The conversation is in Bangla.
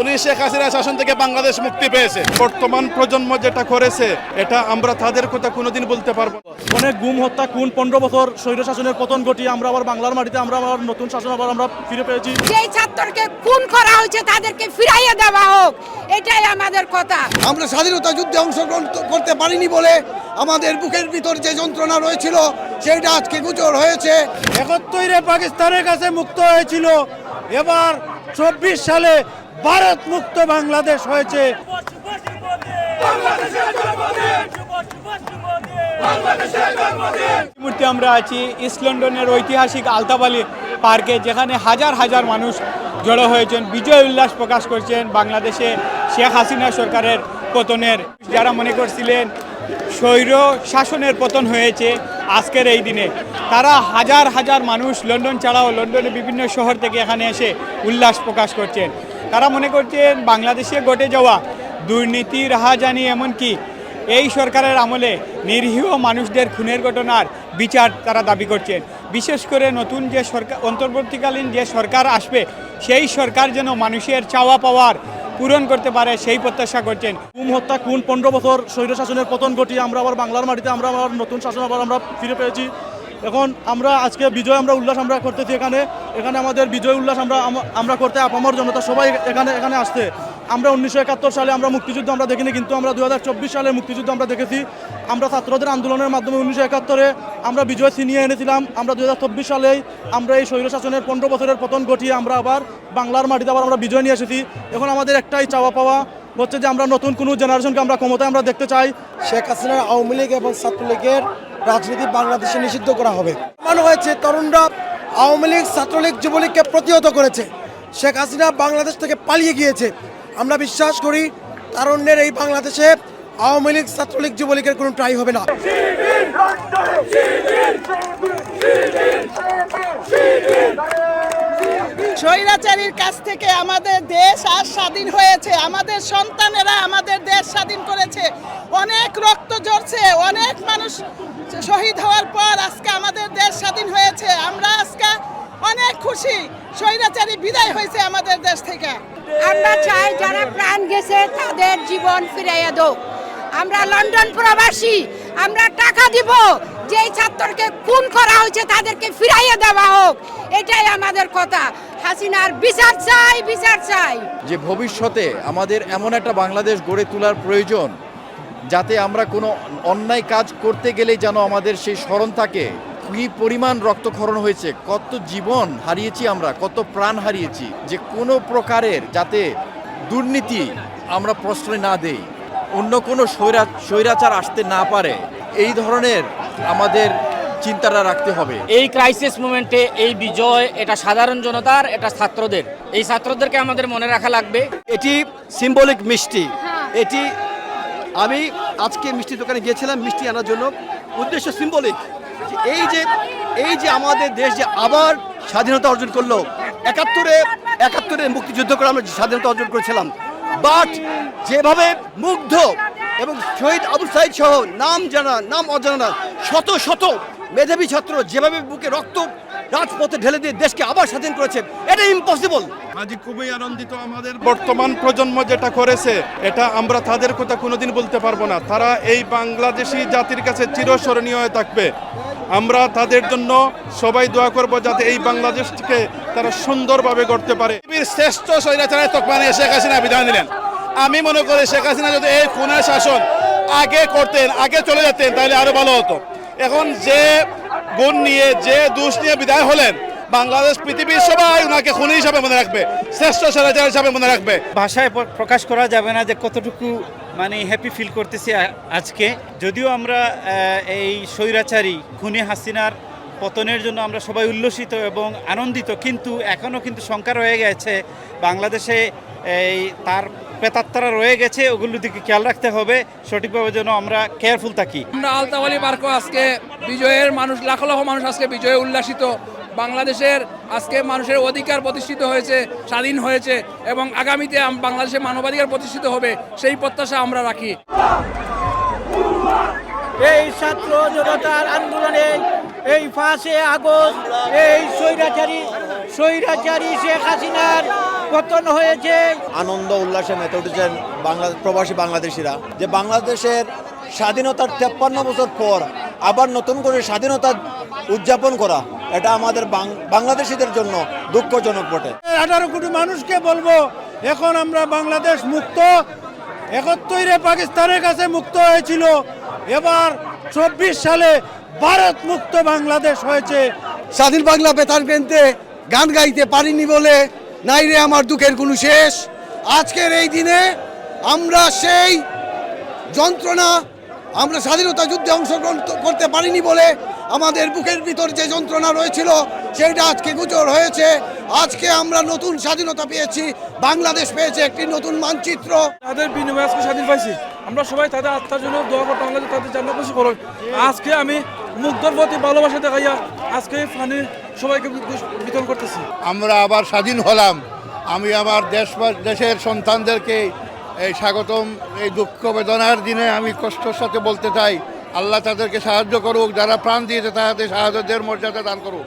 উনি শেখ হাসিনা শাসন থেকে বাংলাদেশ মুক্তি পেয়েছে। বর্তমান প্রজন্ম যেটা করেছে এটা আমরা তাদের কথা কোনোদিন বলতে পারব না। অনেক গুম হত্যা খুন পনেরো বছর স্বৈর শাসনের পতন ঘটিয়ে আমরা আবার বাংলার মাটিতে আমরা আবার নতুন শাসন আবার আমরা ফিরে পেয়েছি। যেই ছাত্রকে খুন করা হয়েছে তাদেরকে ফিরাইয়ে দেওয়া হোক এটাই আমাদের কথা। আমরা স্বাধীনতা যুদ্ধে অংশগ্রহণ করতে পারিনি বলে আমাদের বুকের ভিতর যে যন্ত্রণা রয়েছিল সেটা আজকে গুজর হয়েছে। একাত্তরে পাকিস্তানের কাছে মুক্ত হয়েছিল। এবার চব্বিশ সালে ভারত মুক্ত বাংলাদেশ হয়েছে। মুহূর্তে আমরা আছি ইস্ট লন্ডনের ঐতিহাসিক আলতাবালি পার্কে, যেখানে হাজার হাজার মানুষ জড়ো হয়েছেন। বিজয় উল্লাস প্রকাশ করছেন বাংলাদেশে শেখ হাসিনা সরকারের পতনের। যারা মনে করছিলেন স্বৈর শাসনের পতন হয়েছে আজকের এই দিনে, তারা হাজার হাজার মানুষ লন্ডন ছাড়াও লন্ডনের বিভিন্ন শহর থেকে এখানে এসে উল্লাস প্রকাশ করছেন। তারা মনে করছেন বাংলাদেশে ঘটে যাওয়া দুর্নীতি রাহাজানি এমনকি এই সরকারের আমলে নিরীহ মানুষদের খুনের ঘটনার বিচার তারা দাবি করছেন। বিশেষ করে নতুন যে সরকার, অন্তর্বর্তীকালীন যে সরকার আসবে, সেই সরকার যেন মানুষের চাওয়া পাওয়ার পূরণ করতে পারে সেই প্রত্যাশা করছেন। গুম, হত্যা কোন পনেরো বছর স্বৈর শাসনের পতন ঘটিয়ে আমরা আবার বাংলার মাটিতে, আমরা আবার নতুন শাসন আবার আমরা ফিরে পেয়েছি। এখন আমরা আজকে বিজয় আমরা উল্লাস আমরা করতেছি এখানে। এখানে আমাদের বিজয় উল্লাস আমরা আমরা করতে আপামর জনতা সবাই এখানে এখানে আসতে আমরা উনিশশো একাত্তর সালে আমরা মুক্তিযুদ্ধ আমরা দেখিনি, কিন্তু আমরা দু হাজার চব্বিশ সালে মুক্তিযুদ্ধ আমরা দেখেছি। আমরা ছাত্রদের আন্দোলনের মাধ্যমে উনিশশো একাত্তরে আমরা বিজয় ছিনিয়ে এনেছিলাম। আমরা দু সালেই আমরা এই স্বৈর শাসনের পনেরো বছরের পতন ঘটিয়ে আমরা আবার বাংলার মাটিতে আবার আমরা বিজয় নিয়ে এসেছি। এখন আমাদের একটাই চাওয়া পাওয়া হচ্ছে যে আমরা নতুন কোনো জেনারেশনকে আমরা ক্ষমতায় আমরা দেখতে চাই। শেখ হাসিনার আওয়ামী লীগ এবং ছাত্রলীগের রাজনীতি বাংলাদেশে নিষিদ্ধ করা হবে মনে হয়েছে তরুণরা আওয়ামী লীগ ছাত্রলীগ যুবলীগকে প্রতিহত করেছে শেখ হাসিনা বাংলাদেশ থেকে পালিয়ে গিয়েছে আমরা বিশ্বাস করি তারুণ্যের এই বাংলাদেশে আওয়ামী লীগ ছাত্রলীগ যুবলীগের কোনো ট্রাই হবে না স্বৈরাচারীর কাছ থেকে আমাদের দেশ আর স্বাধীন হয়েছে। আমাদের সন্তানেরা আমাদের দেশ স্বাধীন করেছে। অনেক রক্ত ঝরছে, অনেক মানুষ শহীদ হওয়ার পর আজকে আমাদের দেশ স্বাধীন হয়েছে। আমরা আজকে অনেক খুশি, স্বৈরাচারী বিদায় হয়েছে আমাদের দেশ থেকে। আমরা চাই যারা প্রাণ গেছে তাদের জীবন ফিরাইয়া হোক আমরা লন্ডন প্রবাসী, আমরা টাকা দিব। যেই ছাত্রকে খুন করা হয়েছে তাদেরকে ফিরাইয়া দেওয়া হোক, এটাই আমাদের কথা। হাসিনার বিচার চাই বিচার চাই। যে ভবিষ্যতে আমাদের এমন একটা বাংলাদেশ গড়ে তোলার প্রয়োজন, যাতে আমরা কোনো অন্যায় কাজ করতে গেলেই যেন আমাদের সেই স্মরণ থাকে, কি পরিমাণ রক্তক্ষরণ হয়েছে, কত জীবন হারিয়েছি আমরা, কত প্রাণ হারিয়েছি, যে কোনো প্রকারের যাতে দুর্নীতি আমরা প্রশ্রয় না দেই। অন্য কোনো স্বৈরা, স্বৈরাচার আসতে না পারে। এই ধরনের আমাদের চিন্তাটা রাখতে হবে। এই ক্রাইসিস মোমেন্টে এই বিজয় এটা সাধারণ জনতার এটা ছাত্রদের। এই ছাত্রদেরকে আমাদের মনে রাখা লাগবে। এটি সিম্বলিক মিষ্টি। এটি আমি আজকে মিষ্টি দোকানে গিয়েছিলাম মিষ্টি আনার জন্য। উদ্দেশ্য সিম্বলিক এই যে এই যে আমাদের দেশ যে আবার স্বাধীনতা অর্জন করল একাত্তরে একাত্তরে মুক্তিযুদ্ধ করে আমরা স্বাধীনতা অর্জন করেছিলাম। বাট যেভাবে মুগ্ধ এবং শহীদ আবুল সাইদ সহ নাম জানা নাম অজানা শত শত মেধাবী ছাত্র যেভাবে বুকে রক্ত রাজপথে ঢেলে দিয়ে দেশকে আবার স্বাধীন করেছে এটা ইম্পসিবল আজ খুবই আনন্দিত আমাদের বর্তমান প্রজন্ম যেটা করেছে এটা আমরা তাদের কথা কোনোদিন বলতে পারব না। তারা এই বাংলাদেশি জাতির কাছে চিরস্মরণীয় হয়ে থাকবে। আমরা তাদের জন্য সবাই দোয়া করব যাতে এই বাংলাদেশকে তারা সুন্দরভাবে গড়তে পারে। শ্রেষ্ঠ স্বৈরাচারের তকমা নিয়ে শেখ হাসিনা বিদায় নিলেন। আমি মনে করি শেখ হাসিনা যদি এই খুনের শাসন আগে করতেন আগে চলে যেতেন তাহলে আরও ভালো হতো। এখন যে গুণ নিয়ে, যে দোষ নিয়ে বিদায় হলেন, বাংলাদেশ পৃথিবীর সবাই ওনাকে খুনি হিসাবে মনে রাখবে, শ্রেষ্ঠ স্বৈরাচার হিসাবে মনে রাখবে। ভাষায় প্রকাশ করা যাবে না যে কতটুকু মানে হ্যাপি ফিল করতেছি আজকে। যদিও আমরা এই স্বৈরাচারী খুনি হাসিনার পতনের জন্য আমরা সবাই উল্লসিত এবং আনন্দিত, কিন্তু এখনও কিন্তু শঙ্কা রয়ে গেছে বাংলাদেশে এই তার প্রেতাত্মারা রয়ে গেছে ওগুলোর দিকে খেয়াল রাখতে হবে। সঠিকভাবে যেন আমরা কেয়ারফুল থাকি। আমরা আলতাওয়ালি পার্কও আজকে বিজয়ের মানুষ লাখ লাখ মানুষ আজকে বিজয়ে উল্লাসিত। বাংলাদেশের আজকে মানুষের অধিকার প্রতিষ্ঠিত হয়েছে স্বাধীন হয়েছে এবং আগামীতে বাংলাদেশের মানবাধিকার প্রতিষ্ঠিত হবে সেই প্রত্যাশা আমরা রাখি। এই ছাত্র জনতার আন্দোলনে এই পাঁচে আগস্ট এই স্বৈরাচারী স্বৈরাচারী শেখ হাসিনার পতন হয়েছে। আনন্দ উল্লাসে মেতে উঠেছেন বাংলাদেশ প্রবাসী বাংলাদেশিরা। যে বাংলাদেশের স্বাধীনতার তেপ্পান্ন বছর পর আবার নতুন করে স্বাধীনতা উদযাপন করা এটা আমাদের বাংলাদেশিদের জন্য দুঃখজনক বটে। আঠারো কোটি মানুষকে বলব এখন আমরা বাংলাদেশ মুক্ত। একাত্তরে পাকিস্তানের কাছে মুক্ত হয়েছিল। এবার চব্বিশ সালে ভারত মুক্ত বাংলাদেশ হয়েছে। স্বাধীন বাংলা বেতার কেন্দ্রে গান গাইতে পারিনি বলে নাই রে আমার দুঃখের কোনো শেষ। আজকের এই দিনে আমরা সেই যন্ত্রণা, আমরা স্বাধীনতা যুদ্ধে অংশগ্রহণ করতে পারিনি বলে আমাদের বুকের ভিতর যে যন্ত্রণা রয়েছিল সেটা আজকে গুজর হয়েছে। আজকে আমরা নতুন স্বাধীনতা পেয়েছি, বাংলাদেশ পেয়েছে একটি নতুন মানচিত্র। তাদের বিনিময়ে আজকে স্বাধীন পাইছি। আমরা সবাই তাদের আত্মার জন্য দোয়া আল্লাহ যে তাদের জান্নাত খুশি করুন আজকে আমি মুগ্ধর প্রতি ভালোবাসা দেখাইয়া আজকে ফানি সবাইকে বিতরণ করতেছি। আমরা আবার স্বাধীন হলাম। আমি আমার দেশ দেশের সন্তানদেরকে এই স্বাগতম, এই দুঃখ বেদনার দিনে আমি কষ্টর সাথে বলতে চাই, আল্লাহ তাদেরকে সাহায্য করুক, যারা প্রাণ দিয়েছে তাদের সাহায্যের মর্যাদা দান করুক।